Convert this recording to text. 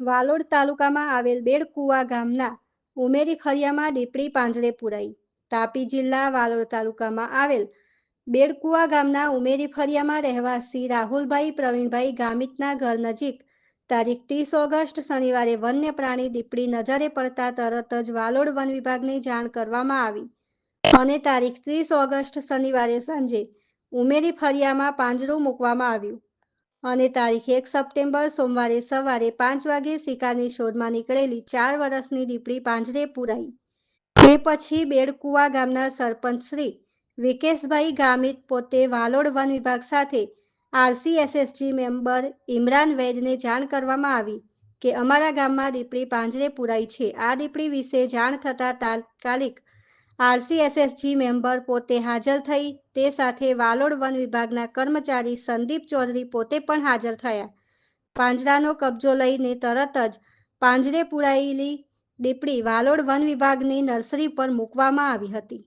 વાલોડ તાલુકામાં આવેલ બેડકુવા ગામના ઉમેરી ફળિયામાં દીપડી પાંજરે પુરાઈ. તાપી જિલ્લા વાલોડ તાલુકામાં આવેલ બેડકુવા ગામના ઉમેરી ફળિયામાં રહેવાસી રાહુલભાઈ પ્રવીણભાઈ ગામિતના ઘર નજીક તારીખ ત્રીસ ઓગસ્ટ શનિવારે વન્ય પ્રાણી દીપડી નજરે પડતા તરત જ વાલોડ વન વિભાગને જાણ કરવામાં આવી અને તારીખ ત્રીસ ઓગસ્ટ શનિવારે સાંજે ઉમેરી ફળિયામાં પાંજરું મૂકવામાં આવ્યું. અને તારીખ એક સપ્ટેમ્બર સોમવારે સવારે પાંચ વાગે શિકારની શોધમાં નીકળેલી ચાર વર્ષની દીપડી પાંજરે પુરાઈ. તે પછી બેડકુવા ગામના સરપંચ શ્રી વિકેશભાઈ ગામિત પોતે વાલોડ વન વિભાગ સાથે આરસીએસએસજી મેમ્બર ઇમરાન વૈદને જાણ કરવામાં આવી કે અમારા ગામમાં દીપડી પાંજરે પુરાઈ છે. આ દીપડી વિશે જાણ થતાં તાત્કાલિક આરસીએસએસજી મેમ્બર પોતે હાજર થઈ, તે સાથે વાલોડ વન વિભાગના કર્મચારી સંદીપ ચૌધરી પોતે પણ હાજર થયા. પાંજરાનો કબજો લઈને તરત જ પાંજરે પુરાયેલી દીપડી વાલોડ વન વિભાગની નર્સરી પર મૂકવામાં આવી હતી.